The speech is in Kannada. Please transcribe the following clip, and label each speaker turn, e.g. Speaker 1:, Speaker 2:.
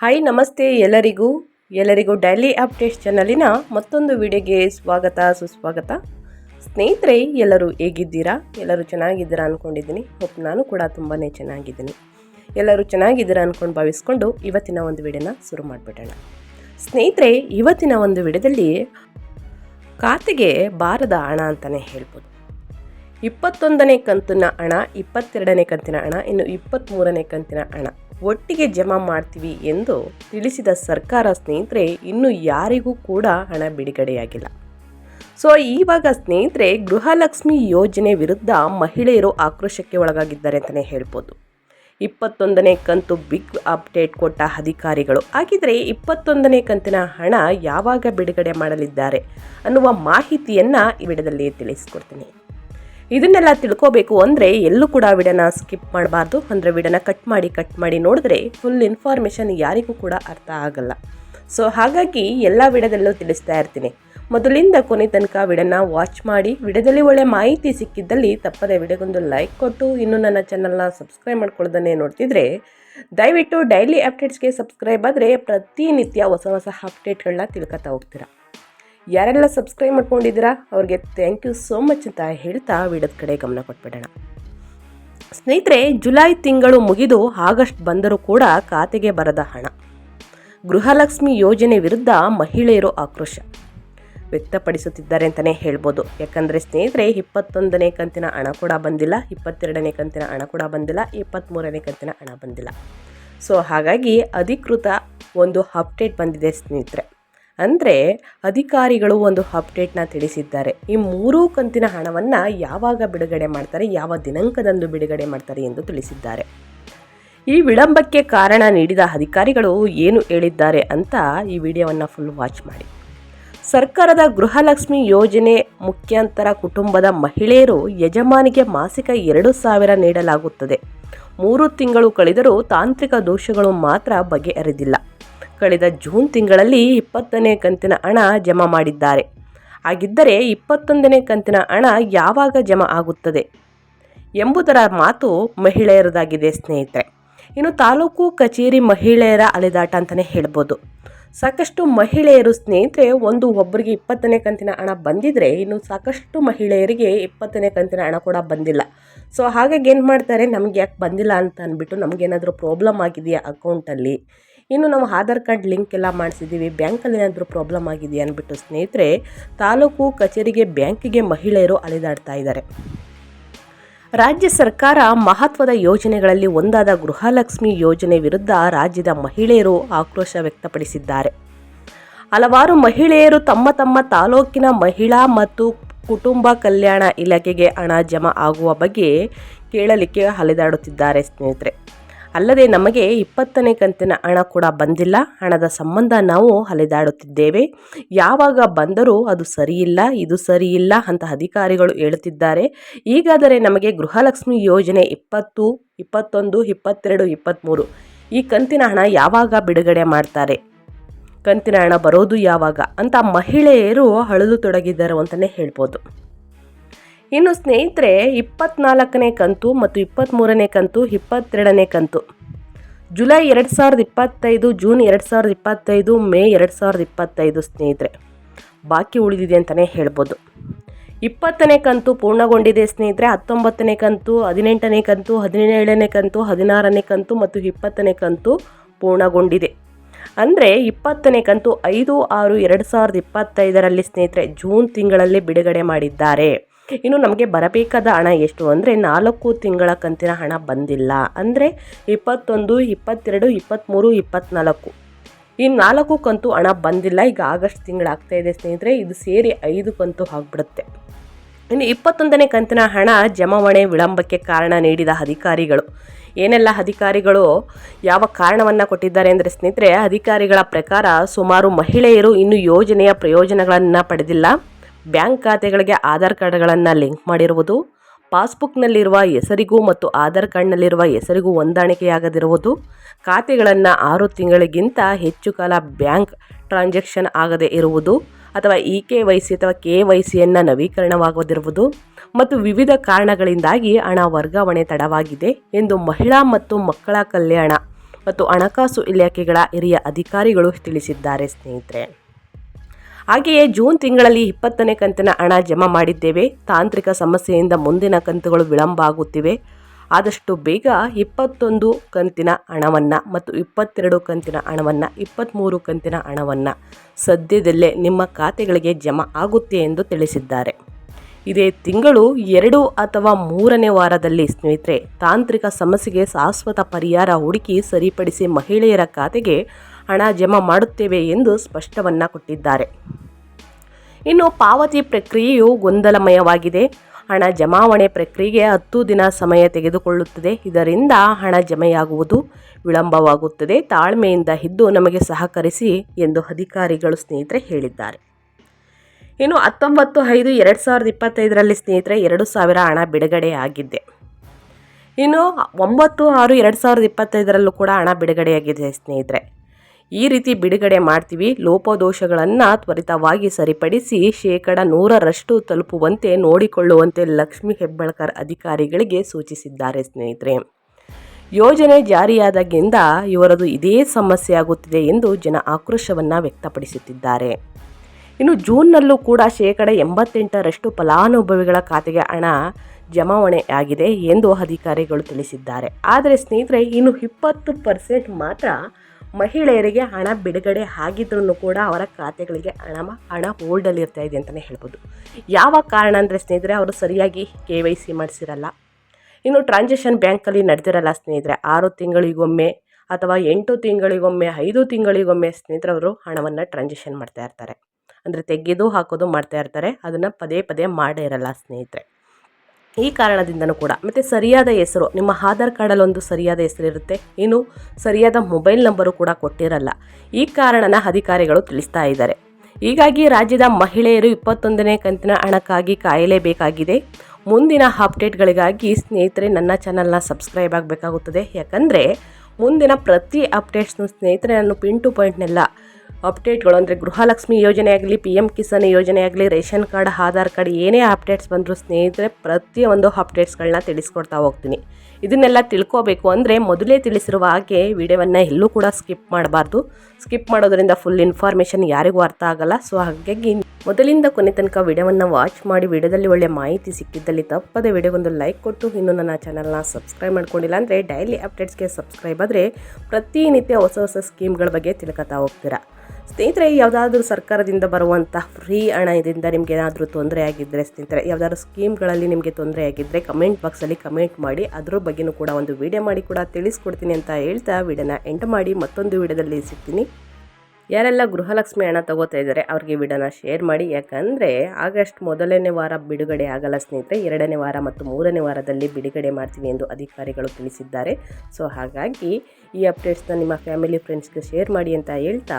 Speaker 1: ಹಾಯ್ ನಮಸ್ತೆ ಎಲ್ಲರಿಗೂ. ಎಲ್ಲರಿಗೂ ಡೈಲಿ ಅಪ್ಡೇಟ್ಸ್ ಚಾನಲಿನ ಮತ್ತೊಂದು ವಿಡಿಯೋಗೆ ಸ್ವಾಗತ, ಸುಸ್ವಾಗತ. ಸ್ನೇಹಿತರೆ, ಎಲ್ಲರೂ ಹೇಗಿದ್ದೀರಾ? ಎಲ್ಲರೂ ಚೆನ್ನಾಗಿದ್ದೀರಾ ಅಂದ್ಕೊಂಡಿದ್ದೀನಿ ಹೋಪ್ ನಾನು ಕೂಡ ತುಂಬಾ ಚೆನ್ನಾಗಿದ್ದೀನಿ. ಎಲ್ಲರೂ ಚೆನ್ನಾಗಿದ್ದೀರಾ ಅಂದ್ಕೊಂಡು ಭಾವಿಸ್ಕೊಂಡು ಇವತ್ತಿನ ಒಂದು ವಿಡಿಯೋನ ಶುರು ಮಾಡಿಬಿಡೋಣ. ಸ್ನೇಹಿತರೆ, ಇವತ್ತಿನ ಒಂದು ವಿಡಿಯೋದಲ್ಲಿ ಖಾತೆಗೆ ಬಾರದ ಹಣ ಅಂತಲೇ ಹೇಳ್ಬೋದು. ಇಪ್ಪತ್ತೊಂದನೇ ಕಂತಿನ ಹಣ, ಇಪ್ಪತ್ತೆರಡನೇ ಕಂತಿನ ಹಣ, ಇನ್ನು ಇಪ್ಪತ್ತ್ಮೂರನೇ ಕಂತಿನ ಹಣ. ಒಟ್ಟಿಗೆ ಜಮಾ ಮಾಡ್ತೀವಿ ಎಂದು ತಿಳಿಸಿದ ಸರ್ಕಾರ ಸ್ನೇಹಿತರೆ, ಇನ್ನು ಯಾರಿಗೂ ಕೂಡ ಹಣ ಬಿಡುಗಡೆಯಾಗಿಲ್ಲ. ಸೊ, ಇವಾಗ ಸ್ನೇಹಿತರೆ, ಗೃಹಲಕ್ಷ್ಮಿ ಯೋಜನೆ ವಿರುದ್ಧ ಮಹಿಳೆಯರು ಆಕ್ರೋಶಕ್ಕೆ ಒಳಗಾಗಿದ್ದಾರೆ ಅಂತಲೇ ಹೇಳ್ಬೋದು. ಇಪ್ಪತ್ತೊಂದನೇ ಕಂತು ಬಿಗ್ ಅಪ್ಡೇಟ್ ಕೊಟ್ಟ ಅಧಿಕಾರಿಗಳು. ಹಾಗಿದ್ರೆ ಇಪ್ಪತ್ತೊಂದನೇ ಕಂತಿನ ಹಣ ಯಾವಾಗ ಬಿಡುಗಡೆ ಮಾಡಲಿದ್ದಾರೆ ಅನ್ನುವ ಮಾಹಿತಿಯನ್ನು ಈ ವಿಡದಲ್ಲಿ ತಿಳಿಸ್ಕೊಡ್ತೀನಿ. ಇದನ್ನೆಲ್ಲ ತಿಳ್ಕೋಬೇಕು ಅಂದರೆ ಎಲ್ಲೂ ಕೂಡ ವಿಡನ ಸ್ಕಿಪ್ ಮಾಡಬಾರ್ದು. ಅಂದರೆ ವಿಡನ ಕಟ್ ಮಾಡಿ ಕಟ್ ಮಾಡಿ ನೋಡಿದ್ರೆ ಫುಲ್ ಇನ್ಫಾರ್ಮೇಷನ್ ಯಾರಿಗೂ ಕೂಡ ಅರ್ಥ ಆಗಲ್ಲ. ಸೊ ಹಾಗಾಗಿ ಎಲ್ಲ ವಿಡದಲ್ಲೂ ತಿಳಿಸ್ತಾ ಇರ್ತೀನಿ. ಮೊದಲಿಂದ ಕೊನೆ ತನಕ ವಿಡಿಯೋನ ವಾಚ್ ಮಾಡಿ ವಿಡದಲ್ಲಿ ಒಳ್ಳೆ ಮಾಹಿತಿ ಸಿಕ್ಕಿದ್ದಲ್ಲಿ ತಪ್ಪದೆ ವಿಡಿಯೋಗೊಂದು ಲೈಕ್ ಕೊಟ್ಟು, ಇನ್ನೂ ನನ್ನ ಚಾನಲ್ನ ಸಬ್ಸ್ಕ್ರೈಬ್ ಮಾಡ್ಕೊಳ್ಳೋದನ್ನೇ ನೋಡ್ತಿದ್ರೆ, ದಯವಿಟ್ಟು ಡೈಲಿ ಅಪ್ಡೇಟ್ಸ್ಗೆ ಸಬ್ಸ್ಕ್ರೈಬ್ ಆದರೆ ಪ್ರತಿನಿತ್ಯ ಹೊಸ ಹೊಸ ಅಪ್ಡೇಟ್ಗಳನ್ನ ತಿಳ್ಕೊತಾ ಹೋಗ್ತೀರಾ. ಯಾರೆಲ್ಲ ಸಬ್ಸ್ಕ್ರೈಬ್ ಮಾಡ್ಕೊಂಡಿದ್ದೀರಾ, ಅವ್ರಿಗೆ ಥ್ಯಾಂಕ್ ಯು ಸೋ ಮಚ್ ಅಂತ ಹೇಳ್ತಾ ವಿಡಿಯೋದ ಕಡೆ ಗಮನ ಕೊಟ್ಬಿಡೋಣ. ಸ್ನೇಹಿತರೆ, ಜುಲೈ ತಿಂಗಳು ಮುಗಿದು ಆಗಸ್ಟ್ ಬಂದರೂ ಕೂಡ ಖಾತೆಗೆ ಬರದ ಹಣ. ಗೃಹಲಕ್ಷ್ಮಿ ಯೋಜನೆ ವಿರುದ್ಧ ಮಹಿಳೆಯರು ಆಕ್ರೋಶ. ವ್ಯಕ್ತಪಡಿಸುತ್ತಿದ್ದಾರೆ ಅಂತಲೇ ಹೇಳ್ಬೋದು. ಯಾಕಂದರೆ ಸ್ನೇಹಿತರೆ, ಇಪ್ಪತ್ತೊಂದನೇ ಕಂತಿನ ಹಣ ಕೂಡ ಬಂದಿಲ್ಲ, ಇಪ್ಪತ್ತೆರಡನೇ ಕಂತಿನ ಹಣ ಕೂಡ ಬಂದಿಲ್ಲ ಇಪ್ಪತ್ತ್ಮೂರನೇ ಕಂತಿನ ಹಣ ಬಂದಿಲ್ಲ. ಸೊ ಹಾಗಾಗಿ ಅಧಿಕೃತ ಒಂದು ಅಪ್ಡೇಟ್ ಬಂದಿದೆ ಸ್ನೇಹಿತರೆ. ಅಂದರೆ ಅಧಿಕಾರಿಗಳು ಒಂದು ಅಪ್ಡೇಟ್ನ ತಿಳಿಸಿದ್ದಾರೆ. ಈ ಮೂರೂ ಕಂತಿನ ಹಣವನ್ನು ಯಾವಾಗ ಬಿಡುಗಡೆ ಮಾಡ್ತಾರೆ, ಯಾವ ದಿನಾಂಕದಂದು ಬಿಡುಗಡೆ ಮಾಡ್ತಾರೆ ಎಂದು ತಿಳಿಸಿದ್ದಾರೆ. ಈ ವಿಳಂಬಕ್ಕೆ ಕಾರಣ ನೀಡಿದ ಅಧಿಕಾರಿಗಳು ಏನು ಹೇಳಿದ್ದಾರೆ ಅಂತ ಈ ವಿಡಿಯೋವನ್ನು ಫುಲ್ ವಾಚ್ ಮಾಡಿ. ಸರ್ಕಾರದ ಗೃಹಲಕ್ಷ್ಮಿ ಯೋಜನೆ ಮುಖ್ಯಾಂತರ ಕುಟುಂಬದ ಮಹಿಳೆಯರು ಯಜಮಾನಿಗೆ ಮಾಸಿಕ ಎರಡು ಸಾವಿರ ನೀಡಲಾಗುತ್ತದೆ. ಮೂರು ತಿಂಗಳು ಕಳೆದರೂ ತಾಂತ್ರಿಕ ದೋಷಗಳು ಮಾತ್ರ ಬಗೆಹರಿದಿಲ್ಲ. ಕಳೆದ ಜೂನ್ ತಿಂಗಳಲ್ಲಿ ಇಪ್ಪತ್ತನೇ ಕಂತಿನ ಹಣ ಜಮಾ ಮಾಡಿದ್ದಾರೆ. ಹಾಗಿದ್ದರೆ ಇಪ್ಪತ್ತೊಂದನೇ ಕಂತಿನ ಹಣ ಯಾವಾಗ ಜಮಾ ಆಗುತ್ತದೆ ಎಂಬುದರ ಮಾತು ಮಹಿಳೆಯರದಾಗಿದೆ ಸ್ನೇಹಿತರೆ. ಇನ್ನು ತಾಲೂಕು ಕಚೇರಿ ಮಹಿಳೆಯರ ಅಲೆದಾಟ ಅಂತಲೇ ಹೇಳ್ಬೋದು. ಸಾಕಷ್ಟು ಮಹಿಳೆಯರು ಸ್ನೇಹಿತರೆ, ಒಂದು ಒಬ್ಬರಿಗೆ ಇಪ್ಪತ್ತನೇ ಕಂತಿನ ಹಣ ಬಂದಿದ್ರೆ ಇನ್ನು ಸಾಕಷ್ಟು ಮಹಿಳೆಯರಿಗೆ ಇಪ್ಪತ್ತನೇ ಕಂತಿನ ಹಣ ಕೂಡ ಬಂದಿಲ್ಲ. ಸೊ, ಹಾಗಾಗಿ ಏನು ಮಾಡ್ತಾರೆ? ನಮಗೆ ಯಾಕೆ ಬಂದಿಲ್ಲ ಅಂತ ಅಂದ್ಬಿಟ್ಟು ನಮಗೇನಾದರೂ ಪ್ರಾಬ್ಲಮ್ ಆಗಿದೆಯಾ ಅಕೌಂಟಲ್ಲಿ ಇನ್ನು ನಾವು ಆಧಾರ್ ಕಾರ್ಡ್ ಲಿಂಕ್ ಎಲ್ಲ ಮಾಡಿಸಿದ್ದೀವಿ. ಬ್ಯಾಂಕಲ್ಲಿ ಏನಾದರೂ ಪ್ರಾಬ್ಲಮ್ ಆಗಿದೆಯಾ ಅಂದ್ಬಿಟ್ಟು ಸ್ನೇಹಿತರೆ, ತಾಲೂಕು ಕಚೇರಿಗೆ ಬ್ಯಾಂಕಿಗೆ ಮಹಿಳೆಯರು ಅಲೆದಾಡ್ತಾ ಇದ್ದಾರೆ. ರಾಜ್ಯ ಸರ್ಕಾರ ಮಹತ್ವದ ಯೋಜನೆಗಳಲ್ಲಿ ಒಂದಾದ ಗೃಹಲಕ್ಷ್ಮಿ ಯೋಜನೆ ವಿರುದ್ಧ ರಾಜ್ಯದ ಮಹಿಳೆಯರು ಆಕ್ರೋಶ ವ್ಯಕ್ತಪಡಿಸಿದ್ದಾರೆ. ಹಲವಾರು ಮಹಿಳೆಯರು ತಮ್ಮ ತಮ್ಮ ತಾಲೂಕಿನ ಮಹಿಳಾ ಮತ್ತು ಕುಟುಂಬ ಕಲ್ಯಾಣ ಇಲಾಖೆಗೆ ಹಣ ಜಮಾ ಆಗುವ ಬಗ್ಗೆ ಕೇಳಲಿಕ್ಕೆ ಅಲೆದಾಡುತ್ತಿದ್ದಾರೆ ಸ್ನೇಹಿತರೆ. ಅಲ್ಲದೆ ನಮಗೆ ಇಪ್ಪತ್ತನೇ ಕಂತಿನ ಹಣ ಕೂಡ ಬಂದಿಲ್ಲ. ಹಣದ ಸಂಬಂಧ ನಾವು ಅಲೆದಾಡುತ್ತಿದ್ದೇವೆ. ಯಾವಾಗ ಬಂದರೂ ಅದು ಸರಿಯಿಲ್ಲ, ಇದು ಸರಿಯಿಲ್ಲ ಅಂತ ಅಧಿಕಾರಿಗಳು ಹೇಳುತ್ತಿದ್ದಾರೆ. ಈಗಾದರೆ ನಮಗೆ ಗೃಹಲಕ್ಷ್ಮಿ ಯೋಜನೆ ಇಪ್ಪತ್ತು, ಇಪ್ಪತ್ತೊಂದು, ಇಪ್ಪತ್ತೆರಡು, ಇಪ್ಪತ್ತ್ಮೂರು. ಈ ಕಂತಿನ ಹಣ ಯಾವಾಗ ಬಿಡುಗಡೆ ಮಾಡ್ತಾರೆ? ಕಂತಿನ ಹಣ ಬರೋದು ಯಾವಾಗ? ಅಂತ ಮಹಿಳೆಯರು ಅಳಲು ತೊಡಗಿದ್ದಾರೆ ಅಂತಲೇ ಹೇಳ್ಬೋದು. ಇನ್ನು ಸ್ನೇಹಿತರೆ, ಇಪ್ಪತ್ನಾಲ್ಕನೇ ಕಂತು ಮತ್ತು ಇಪ್ಪತ್ತ್ಮೂರನೇ ಕಂತು, ಇಪ್ಪತ್ತೆರಡನೇ ಕಂತು. ಜುಲೈ ಎರಡು ಸಾವಿರದ ಇಪ್ಪತ್ತೈದು, ಜೂನ್ ಎರಡು ಸಾವಿರದ ಇಪ್ಪತ್ತೈದು, ಮೇ ಎರಡು ಸಾವಿರದ ಇಪ್ಪತ್ತೈದು ಸ್ನೇಹಿತರೆ. ಬಾಕಿ ಉಳಿದಿದೆ ಅಂತಲೇ ಹೇಳ್ಬೋದು. ಇಪ್ಪತ್ತನೇ ಕಂತು ಪೂರ್ಣಗೊಂಡಿದೆ ಸ್ನೇಹಿತರೆ, ಹತ್ತೊಂಬತ್ತನೇ ಕಂತು, ಹದಿನೆಂಟನೇ ಕಂತು, ಹದಿನೇಳನೇ ಕಂತು, ಹದಿನಾರನೇ ಕಂತು ಮತ್ತು ಇಪ್ಪತ್ತನೇ ಕಂತು ಪೂರ್ಣಗೊಂಡಿದೆ. ಅಂದರೆ ಇಪ್ಪತ್ತನೇ ಕಂತು ಐದು ಆರು ಎರಡು ಸಾವಿರದ ಇಪ್ಪತ್ತೈದರಲ್ಲಿ ಸ್ನೇಹಿತರೆ, ಜೂನ್ ತಿಂಗಳಲ್ಲಿ ಬಿಡುಗಡೆ ಮಾಡಿದ್ದಾರೆ. ಇನ್ನು ನಮಗೆ ಬರಬೇಕಾದ ಹಣ ಎಷ್ಟು ಅಂದರೆ ನಾಲ್ಕು ತಿಂಗಳ ಕಂತಿನ ಹಣ ಬಂದಿಲ್ಲ ಅಂದರೆ ಇಪ್ಪತ್ತೊಂದು, ಇಪ್ಪತ್ತೆರಡು ಇಪ್ಪತ್ತ್ಮೂರು ಇಪ್ಪತ್ತ್ನಾಲ್ಕು ಈ ನಾಲ್ಕು ಕಂತು ಹಣ ಬಂದಿಲ್ಲ, ಈಗ ಆಗಸ್ಟ್ ತಿಂಗಳಾಗ್ತಾ ಇದೆ ಸ್ನೇಹಿತರೆ, ಇದು ಸೇರಿ ಐದು ಕಂತು ಆಗಿಬಿಡುತ್ತೆ. ಇನ್ನು ಇಪ್ಪತ್ತೊಂದನೇ ಕಂತಿನ ಹಣ ಜಮಾವಣೆ ವಿಳಂಬಕ್ಕೆ ಕಾರಣ ನೀಡಿದ ಅಧಿಕಾರಿಗಳು. ಏನೆಲ್ಲ ಅಧಿಕಾರಿಗಳು ಯಾವ ಕಾರಣವನ್ನು ಕೊಟ್ಟಿದ್ದಾರೆ ಅಂದರೆ ಸ್ನೇಹಿತರೆ, ಅಧಿಕಾರಿಗಳ ಪ್ರಕಾರ ಸುಮಾರು ಮಹಿಳೆಯರು ಇನ್ನು ಯೋಜನೆಯ ಪ್ರಯೋಜನಗಳನ್ನು ಪಡೆದಿಲ್ಲ. ಬ್ಯಾಂಕ್ ಖಾತೆಗಳಿಗೆ ಆಧಾರ್ ಕಾರ್ಡ್ಗಳನ್ನು ಲಿಂಕ್ ಮಾಡಿರುವುದು, ಪಾಸ್ಬುಕ್ನಲ್ಲಿರುವ ಹೆಸರಿಗೂ ಮತ್ತು ಆಧಾರ್ ಕಾರ್ಡ್ನಲ್ಲಿರುವ ಹೆಸರಿಗೂ ಹೊಂದಾಣಿಕೆಯಾಗದಿರುವುದು, ಖಾತೆಗಳನ್ನು ಆರು ತಿಂಗಳಿಗಿಂತ ಹೆಚ್ಚು ಕಾಲ ಬ್ಯಾಂಕ್ ಟ್ರಾನ್ಸಾಕ್ಷನ್ ಆಗದೇ ಇರುವುದು ಅಥವಾ ಇ ಕೆ ವೈ ಸಿ ಅಥವಾ ಕೆ ವೈ ಸಿಯನ್ನು ನವೀಕರಣವಾಗದಿರುವುದು ಮತ್ತು ವಿವಿಧ ಕಾರಣಗಳಿಂದಾಗಿ ಹಣ ವರ್ಗಾವಣೆ ತಡವಾಗಿದೆ ಎಂದು ಮಹಿಳಾ ಮತ್ತು ಮಕ್ಕಳ ಕಲ್ಯಾಣ ಮತ್ತು ಹಣಕಾಸು ಇಲಾಖೆಗಳ ಹಿರಿಯ ಅಧಿಕಾರಿಗಳು ತಿಳಿಸಿದ್ದಾರೆ ಸ್ನೇಹಿತರೆ. ಹಾಗೆಯೇ ಜೂನ್ ತಿಂಗಳಲ್ಲಿ ಇಪ್ಪತ್ತನೇ ಕಂತಿನ ಹಣ ಜಮಾ ಮಾಡಿದ್ದೇವೆ. ತಾಂತ್ರಿಕ ಸಮಸ್ಯೆಯಿಂದ ಮುಂದಿನ ಕಂತುಗಳು ವಿಳಂಬ ಆಗುತ್ತಿವೆ. ಆದಷ್ಟು ಬೇಗ ಇಪ್ಪತ್ತೊಂದು ಕಂತಿನ ಹಣವನ್ನು ಮತ್ತು ಇಪ್ಪತ್ತೆರಡು ಕಂತಿನ ಹಣವನ್ನು ಇಪ್ಪತ್ತ್ಮೂರು ಕಂತಿನ ಹಣವನ್ನು ಸದ್ಯದಲ್ಲೇ ನಿಮ್ಮ ಖಾತೆಗಳಿಗೆ ಜಮಾ ಆಗುತ್ತೆ ಎಂದು ತಿಳಿಸಿದ್ದಾರೆ. ಇದೇ ತಿಂಗಳು ಎರಡು ಅಥವಾ ಮೂರನೇ ವಾರದಲ್ಲಿ ಸ್ನೇಹಿತರೆ, ತಾಂತ್ರಿಕ ಸಮಸ್ಯೆಗೆ ಶಾಶ್ವತ ಪರಿಹಾರ ಹುಡುಕಿ ಸರಿಪಡಿಸಿ ಮಹಿಳೆಯರ ಖಾತೆಗೆ ಹಣ ಜಮಾ ಮಾಡುತ್ತೇವೆ ಎಂದು ಸ್ಪಷ್ಟವನ್ನು ಕೊಟ್ಟಿದ್ದಾರೆ. ಇನ್ನು ಪಾವತಿ ಪ್ರಕ್ರಿಯೆಯು ಗೊಂದಲಮಯವಾಗಿದೆ. ಹಣ ಜಮಾವಣೆ ಪ್ರಕ್ರಿಯೆಗೆ ಹತ್ತು ದಿನ ಸಮಯ ತೆಗೆದುಕೊಳ್ಳುತ್ತದೆ. ಇದರಿಂದ ಹಣ ಜಮೆಯಾಗುವುದು ವಿಳಂಬವಾಗುತ್ತದೆ. ತಾಳ್ಮೆಯಿಂದ ಇದ್ದು ನಮಗೆ ಸಹಕರಿಸಿ ಎಂದು ಅಧಿಕಾರಿಗಳು ಸ್ನೇಹಿತರೆ ಹೇಳಿದ್ದಾರೆ. ಇನ್ನು ಹತ್ತೊಂಬತ್ತು ಐದು ಎರಡು ಸಾವಿರದ ಇಪ್ಪತ್ತೈದರಲ್ಲಿ ಸ್ನೇಹಿತರೆ ಎರಡು ಸಾವಿರ ಹಣ ಬಿಡುಗಡೆ ಆಗಿದ್ದೆ ಇನ್ನು ಒಂಬತ್ತು ಆರು ಎರಡು ಸಾವಿರದ ಇಪ್ಪತ್ತೈದರಲ್ಲೂ ಕೂಡ ಹಣ ಬಿಡುಗಡೆಯಾಗಿದೆ ಸ್ನೇಹಿತರೆ. ಈ ರೀತಿ ಬಿಡುಗಡೆ ಮಾಡ್ತೀವಿ. ಲೋಪದೋಷಗಳನ್ನು ತ್ವರಿತವಾಗಿ ಸರಿಪಡಿಸಿ ಶೇಕಡ ನೂರರಷ್ಟು ತಲುಪುವಂತೆ ನೋಡಿಕೊಳ್ಳುವಂತೆ ಲಕ್ಷ್ಮಿ ಹೆಬ್ಬಾಳ್ಕರ್ ಅಧಿಕಾರಿಗಳಿಗೆ ಸೂಚಿಸಿದ್ದಾರೆ ಸ್ನೇಹಿತರೆ. ಯೋಜನೆ ಜಾರಿಯಾದಾಗಿಂದ ಇವರದು ಇದೇ ಸಮಸ್ಯೆ ಆಗುತ್ತಿದೆ ಎಂದು ಜನ ಆಕ್ರೋಶವನ್ನು ವ್ಯಕ್ತಪಡಿಸುತ್ತಿದ್ದಾರೆ. ಇನ್ನು ಜೂನ್ನಲ್ಲೂ ಕೂಡ ಶೇಕಡ ಎಂಬತ್ತೆಂಟರಷ್ಟು ಫಲಾನುಭವಿಗಳ ಖಾತೆಗೆ ಹಣ ಜಮಾವಣೆ ಆಗಿದೆ ಎಂದು ಅಧಿಕಾರಿಗಳು ತಿಳಿಸಿದ್ದಾರೆ. ಆದರೆ ಸ್ನೇಹಿತರೆ, ಇನ್ನು ಇಪ್ಪತ್ತು ಪರ್ಸೆಂಟ್ ಮಾತ್ರ ಮಹಿಳೆಯರಿಗೆ ಹಣ ಬಿಡುಗಡೆ ಆಗಿದ್ರೂ ಕೂಡ ಅವರ ಖಾತೆಗಳಿಗೆ ಹಣ ಹಣ ಹೋಲ್ಡಲ್ಲಿ ಇರ್ತಾ ಇದೆ ಅಂತಲೇ ಹೇಳ್ಬೋದು. ಯಾವ ಕಾರಣ ಅಂದರೆ ಸ್ನೇಹಿತರೆ, ಅವರು ಸರಿಯಾಗಿ ಕೆ ವೈ ಸಿ ಮಾಡಿಸಿರಲ್ಲ. ಇನ್ನು ಟ್ರಾನ್ಸಾಕ್ಷನ್ ಬ್ಯಾಂಕಲ್ಲಿ ನಡೆದಿರಲ್ಲ ಸ್ನೇಹಿತರೆ, ಆರು ತಿಂಗಳಿಗೊಮ್ಮೆ ಅಥವಾ ಎಂಟು ತಿಂಗಳಿಗೊಮ್ಮೆ, ಐದು ತಿಂಗಳಿಗೊಮ್ಮೆ ಸ್ನೇಹಿತರವರು ಹಣವನ್ನು ಟ್ರಾನ್ಸಾಕ್ಷನ್ ಮಾಡ್ತಾ ಇರ್ತಾರೆ. ಅಂದರೆ ತೆಗೆದು ಹಾಕೋದು ಮಾಡ್ತಾ ಇರ್ತಾರೆ, ಅದನ್ನು ಪದೇ ಪದೇ ಮಾಡಿರಲ್ಲ ಸ್ನೇಹಿತರೆ. ಈ ಕಾರಣದಿಂದನೂ ಕೂಡ. ಮತ್ತು ಸರಿಯಾದ ಹೆಸರು, ನಿಮ್ಮ ಆಧಾರ್ ಕಾರ್ಡಲ್ಲಿ ಒಂದು ಸರಿಯಾದ ಹೆಸರು ಇರುತ್ತೆ. ಇನ್ನು ಸರಿಯಾದ ಮೊಬೈಲ್ ನಂಬರು ಕೂಡ ಕೊಟ್ಟಿರಲ್ಲ. ಈ ಕಾರಣನ ಅಧಿಕಾರಿಗಳು ತಿಳಿಸ್ತಾ ಇದ್ದಾರೆ. ಹೀಗಾಗಿ ರಾಜ್ಯದ ಮಹಿಳೆಯರು ಇಪ್ಪತ್ತೊಂದನೇ ಕಂತಿನ ಹಣಕ್ಕಾಗಿ ಕಾಯಲೇಬೇಕಾಗಿದೆ. ಮುಂದಿನ ಅಪ್ಡೇಟ್ಗಳಿಗಾಗಿ ಸ್ನೇಹಿತರೆ, ನನ್ನ ಚಾನಲ್ನ ಸಬ್ಸ್ಕ್ರೈಬ್ ಆಗಬೇಕಾಗುತ್ತದೆ. ಯಾಕಂದರೆ ಮುಂದಿನ ಪ್ರತಿ ಅಪ್ಡೇಟ್ಸ್ನು ಸ್ನೇಹಿತರೆ, ನಾನು ಪಿನ್ ಟು ಪಾಯಿಂಟ್ನೆಲ್ಲ ಅಪ್ಡೇಟ್ಗಳು ಅಂದರೆ ಗೃಹಲಕ್ಷ್ಮಿ ಯೋಜನೆ ಆಗಲಿ ಪಿ ಎಂ ಕಿಸಾನ್ ಯೋಜನೆ ಆಗಲಿ, ರೇಷನ್ ಕಾರ್ಡ್, ಆಧಾರ್ ಕಾರ್ಡ್, ಏನೇ ಅಪ್ಡೇಟ್ಸ್ ಬಂದರೂ ಸ್ನೇಹಿತರೆ ಪ್ರತಿಯೊಂದು ಅಪ್ಡೇಟ್ಸ್ಗಳನ್ನ ತಿಳಿಸ್ಕೊಡ್ತಾ ಹೋಗ್ತೀನಿ. ಇದನ್ನೆಲ್ಲ ತಿಳ್ಕೋಬೇಕು ಅಂದರೆ ಮೊದಲೇ ತಿಳಿಸಿರುವ ಹಾಗೆ ವಿಡಿಯೋವನ್ನು ಎಲ್ಲೂ ಕೂಡ ಸ್ಕಿಪ್ ಮಾಡಬಾರ್ದು. ಸ್ಕಿಪ್ ಮಾಡೋದರಿಂದ ಫುಲ್ ಇನ್ಫಾರ್ಮೇಷನ್ ಯಾರಿಗೂ ಅರ್ಥ ಆಗಲ್ಲ. ಸೊ ಹಾಗಾಗಿ ಮೊದಲಿಂದ ಕೊನೆ ತನಕ ವಿಡಿಯೋವನ್ನು ವಾಚ್ ಮಾಡಿ, ವಿಡಿಯೋದಲ್ಲಿ ಒಳ್ಳೆ ಮಾಹಿತಿ ಸಿಕ್ಕಿದ್ದಲ್ಲಿ ತಪ್ಪದೆ ವಿಡಿಯೋಗೊಂದು ಲೈಕ್ ಕೊಟ್ಟು ಇನ್ನು ನನ್ನ ಚಾನಲ್ನ ಸಬ್ಸ್ಕ್ರೈಬ್ ಮಾಡ್ಕೊಂಡಿಲ್ಲ ಅಂದರೆ ಡೈಲಿ ಅಪ್ಡೇಟ್ಸ್ಗೆ ಸಬ್ಸ್ಕ್ರೈಬ್ ಆದರೆ ಪ್ರತಿನಿತ್ಯ ಹೊಸ ಹೊಸ ಸ್ಕೀಮ್ಗಳ ಬಗ್ಗೆ ತಿಳ್ಕೊತಾ ಹೋಗ್ತೀರಾ. ಸ್ನೇಹಿತರೆ, ಯಾವುದಾದ್ರೂ ಸರ್ಕಾರದಿಂದ ಬರುವಂಥ ಫ್ರೀ ಹಣದಿಂದ ನಿಮ್ಗೆ ಏನಾದರೂ ತೊಂದರೆ ಆಗಿದ್ದರೆ ಸ್ನೇಹಿತರೆ, ಯಾವುದಾದ್ರೂ ಸ್ಕೀಮ್ಗಳಲ್ಲಿ ನಿಮಗೆ ತೊಂದರೆ ಆಗಿದ್ದರೆ ಕಮೆಂಟ್ ಬಾಕ್ಸಲ್ಲಿ ಕಮೆಂಟ್ ಮಾಡಿ, ಅದ್ರ ಬಗ್ಗೆಯೂ ಕೂಡ ಒಂದು ವಿಡಿಯೋ ಮಾಡಿ ಕೂಡ ತಿಳಿಸ್ಕೊಡ್ತೀನಿ ಅಂತ ಹೇಳ್ತಾ ವಿಡಿಯೋನ ಎಂಟು ಮಾಡಿ, ಮತ್ತೊಂದು ವಿಡಿಯೋದಲ್ಲಿ ಸಿಗ್ತೀನಿ. ಯಾರೆಲ್ಲ ಗೃಹಲಕ್ಷ್ಮಿ ಹಣ ತಗೋತಾ ಇದ್ದಾರೆ ಅವ್ರಿಗೆ ವಿಡಿಯೋನ ಶೇರ್ ಮಾಡಿ. ಯಾಕಂದರೆ ಆಗಸ್ಟ್ ಮೊದಲನೇ ವಾರ ಬಿಡುಗಡೆ ಆಗಲ್ಲ ಸ್ನೇಹಿತರೆ. ಎರಡನೇ ವಾರ ಮತ್ತು ಮೂರನೇ ವಾರದಲ್ಲಿ ಬಿಡುಗಡೆ ಮಾಡ್ತೀವಿ ಎಂದು ಅಧಿಕಾರಿಗಳು ತಿಳಿಸಿದ್ದಾರೆ. ಸೊ ಹಾಗಾಗಿ ಈ ಅಪ್ಡೇಟ್ಸ್ನ ನಿಮ್ಮ ಫ್ಯಾಮಿಲಿ ಫ್ರೆಂಡ್ಸ್ಗೆ ಶೇರ್ ಮಾಡಿ ಅಂತ ಹೇಳ್ತಾ